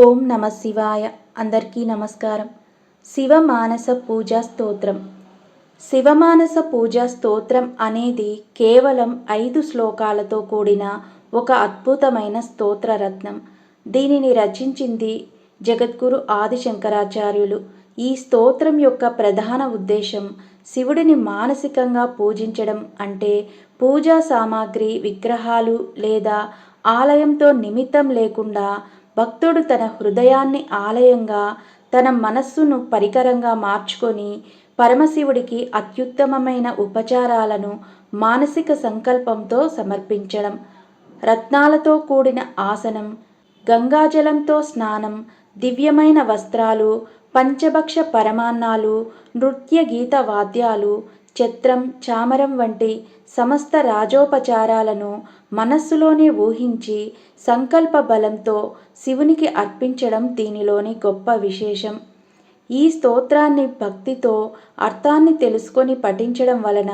ఓం నమ శివాయ. అందరికీ నమస్కారం. శివమానస పూజా స్తోత్రం. శివమానస పూజా స్తోత్రం అనేది కేవలం ఐదు శ్లోకాలతో కూడిన ఒక అద్భుతమైన స్తోత్రరత్నం. దీనిని రచించింది జగద్గురు ఆదిశంకరాచార్యులు. ఈ స్తోత్రం యొక్క ప్రధాన ఉద్దేశం శివుడిని మానసికంగా పూజించడం అంటే పూజా సామాగ్రి విగ్రహాలు లేదా ఆలయంతో నిమిత్తం లేకుండా భక్తుడు తన హృదయాన్ని ఆలయంగా తన మనస్సును పరికరంగా మార్చుకొని పరమశివుడికి అత్యుత్తమమైన ఉపచారాలను మానసిక సంకల్పంతో సమర్పించడం రత్నాలతో కూడిన ఆసనం గంగాజలంతో స్నానం దివ్యమైన వస్త్రాలు పంచభక్ష పరమాన్నాలు నృత్య గీత వాద్యాలు చిత్రం చామరం వంటి సమస్త రాజోపచారాలను మనస్సులోనే ఊహించి సంకల్ప బలంతో శివునికి అర్పించడం దీనిలోని గొప్ప విశేషం. ఈ స్తోత్రాన్ని భక్తితో అర్థాన్ని తెలుసుకొని పఠించడం వలన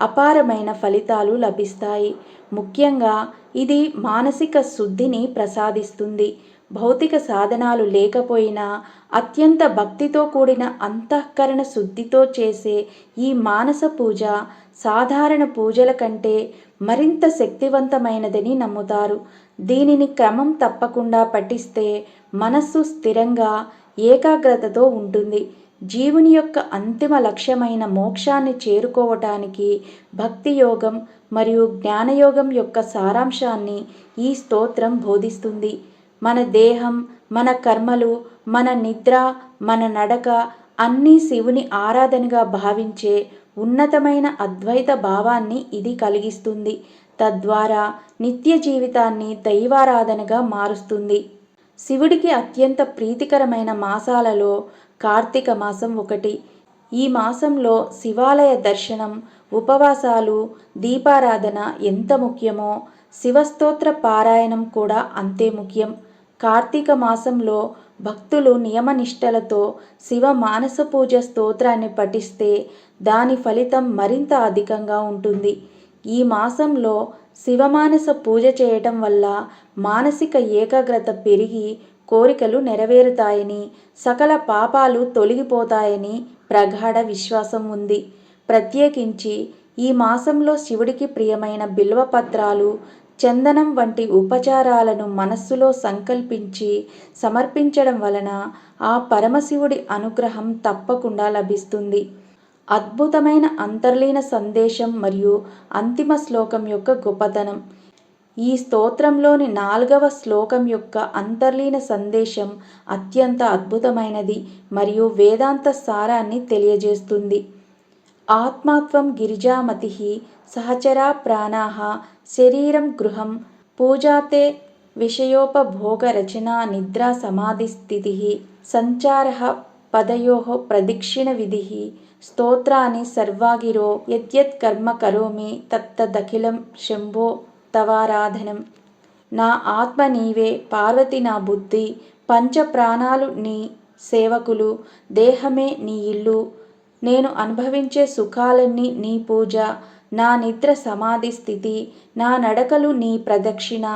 అపారమైన ఫలితాలు లభిస్తాయి. ముఖ్యంగా ఇది మానసిక శుద్ధిని ప్రసాదిస్తుంది. భౌతిక సాధనాలు లేకపోయినా అత్యంత భక్తితో కూడిన అంతఃకరణ శుద్ధితో చేసే ఈ మానస పూజ సాధారణ పూజల కంటే మరింత శక్తివంతమైనదని నమ్ముతారు. దీనిని క్రమం తప్పకుండా పఠిస్తే మనస్సు స్థిరంగా ఏకాగ్రతతో ఉంటుంది. జీవుని యొక్క అంతిమ లక్ష్యమైన మోక్షాన్ని చేరుకోవటానికి భక్తి యోగం మరియు జ్ఞానయోగం యొక్క సారాంశాన్ని ఈ స్తోత్రం బోధిస్తుంది. మన దేహం మన కర్మలు మన నిద్ర మన నడక అన్నీ శివుని ఆరాధనగా భావించే ఉన్నతమైన అద్వైత భావాన్ని ఇది కలిగిస్తుంది. తద్వారా నిత్య జీవితాన్ని దైవారాధనగా మారుస్తుంది. శివుడికి అత్యంత ప్రీతికరమైన మాసాలలో కార్తీక మాసం ఒకటి. ఈ మాసంలో శివాలయ దర్శనం ఉపవాసాలు దీపారాధన ఎంత ముఖ్యమో శివస్తోత్ర పారాయణం కూడా అంతే ముఖ్యం. కార్తీక మాసంలో భక్తులు నియమనిష్టలతో శివ మానస పూజ స్తోత్రాన్ని పఠిస్తే దాని ఫలితం మరింత అధికంగా ఉంటుంది. ఈ మాసంలో శివమానస పూజ చేయటం వల్ల మానసిక ఏకాగ్రత పెరిగి కోరికలు నెరవేరుతాయని సకల పాపాలు తొలగిపోతాయని ప్రగాఢ విశ్వాసం ఉంది. ప్రత్యేకించి ఈ మాసంలో శివుడికి ప్రియమైన బిల్వపత్రాలు చందనం వంటి ఉపచారాలను మనస్సులో సంకల్పించి సమర్పించడం వలన ఆ పరమశివుడి అనుగ్రహం తప్పకుండా లభిస్తుంది. అద్భుతమైన అంతర్లీన సందేశం మరియు అంతిమ శ్లోకం యొక్క గొప్పతనం. ఈ స్తోత్రంలోని నాలుగవ శ్లోకం యొక్క అంతర్లీన సందేశం అత్యంత అద్భుతమైనది మరియు వేదాంత సారాన్ని తెలియజేస్తుంది. ఆత్మాత్వం గిరిజామతి సహచరా ప్రాణాహ శరీరం గృహం పూజాతే విషయోపభోగరచనా నిద్రా సమాధిస్థితి సంచార పదయో ప్రదక్షిణ విధి స్తోత్రాన్ని సర్వాగిరో యద్యత్ కర్మ కరోమి తత్తదఖిలం శంభో తవారాధనం. నా ఆత్మ నీవే పార్వతి నా బుద్ధి పంచ ప్రాణాలు నీ సేవకులు దేహమే నీ ఇల్లు నేను అనుభవించే సుఖాలన్నీ నీ పూజ నా నిద్ర సమాధి స్థితి నా నడకలు నీ ప్రదక్షిణ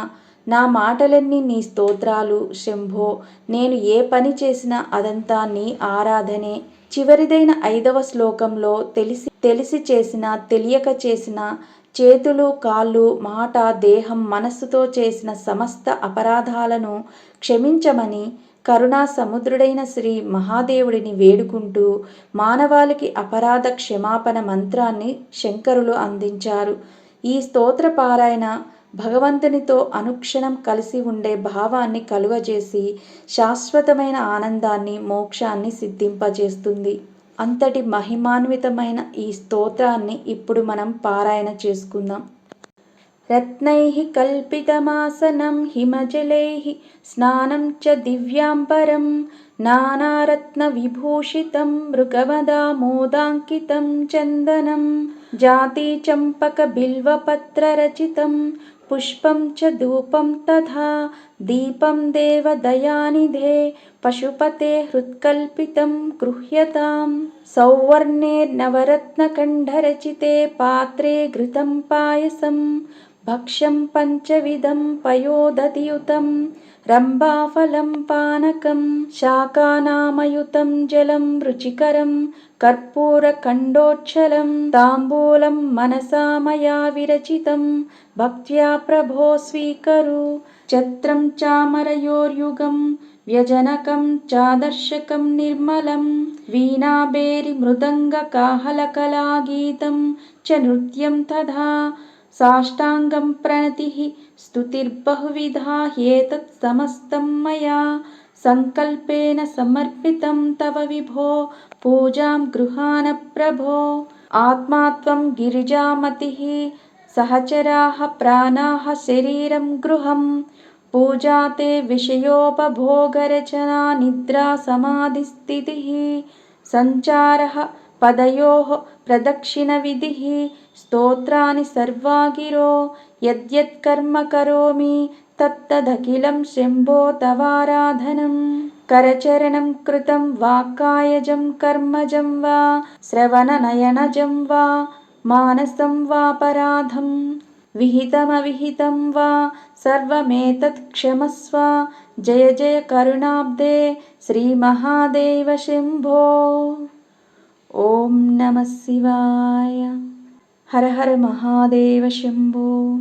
నా మాటలన్నీ నీ స్తోత్రాలు. శంభో నేను ఏ పని చేసినా అదంతా నీ ఆరాధనే. చివరిదైన ఐదవ శ్లోకంలో తెలిసి తెలిసి చేసిన తెలియక చేసిన చేతులు కాళ్ళు మాట దేహం మనస్సుతో చేసిన సమస్త అపరాధాలను క్షమించమని కరుణా సముద్రుడైన శ్రీ మహాదేవుడిని వేడుకుంటూ మానవాళికి అపరాధ క్షమాపణ మంత్రాన్ని శంకరులు అందించారు. ఈ స్తోత్ర పారాయణ భగవంతునితో అనుక్షణం కలిసి ఉండే భావాన్ని కలుగజేసి శాశ్వతమైన ఆనందాన్ని మోక్షాన్ని సిద్ధింపజేస్తుంది. అంతటి మహిమాన్వితమైన ఈ స్తోత్రాన్ని ఇప్పుడు మనం పారాయణ చేసుకుందాం. रत्नैः कल्पितमासनं हिमजलैः स्नानं च दिव्याम्बरं नानारत्नविभूषितं मृगवदामोदाङ्कितं चन्दनं जातिचम्पकबिल्वपत्ररचितं पुष्पं च धूपं तथा दीपं देवदयानिधे पशुपते हृत्कल्पितं गृह्यतां सौवर्णेर्नवरत्नकण्ठरचिते पात्रे घृतं पायसं भक्ष्यं पञ्चविधं पयोदधियुतं रम्भाफलं पानकं शाकानामयुतं जलं रुचिकरं कर्पूरखण्डोच्छलं ताम्बूलं मनसा मया विरचितं भक्त्या प्रभो स्वीकरु। छत्रं चामरयोर्युगं व्यजनकं चादर्शकं निर्मलं वीणाबेरिमृदङ्गकाहलकलागीतं च नृत्यं तथा साष्टाङ्गं प्रणतिः स्तुतिर्बहुविधा ह्येतत् समस्तं मया। सङ्कल्पेन समर्पितं तव विभो पूजां गृहाण प्रभो। आत्मा त्वं गिरिजामतिः सहचराः प्राणाः शरीरं गृहम् पूजा ते विषयोपभोगरचना निद्रा समाधिस्थितिः सञ्चारः पदयोः प्रदक्षिणविधिः स्तोत्राणि सर्वा गिरो यद्यत् कर्म तत्तदखिलं शम्भो तवाराधनं। करचरणं कृतं वाक्कायजं कर्मजं वा श्रवणनयनजं वा मानसं वापराधं विहितमविहितं वा सर्वमेतत् क्षमस्व। जय जय करुणाब्दे श्रीमहादेव शम्भो ఓం నమ శివాయ. హర హర మహాదేవ శంభో.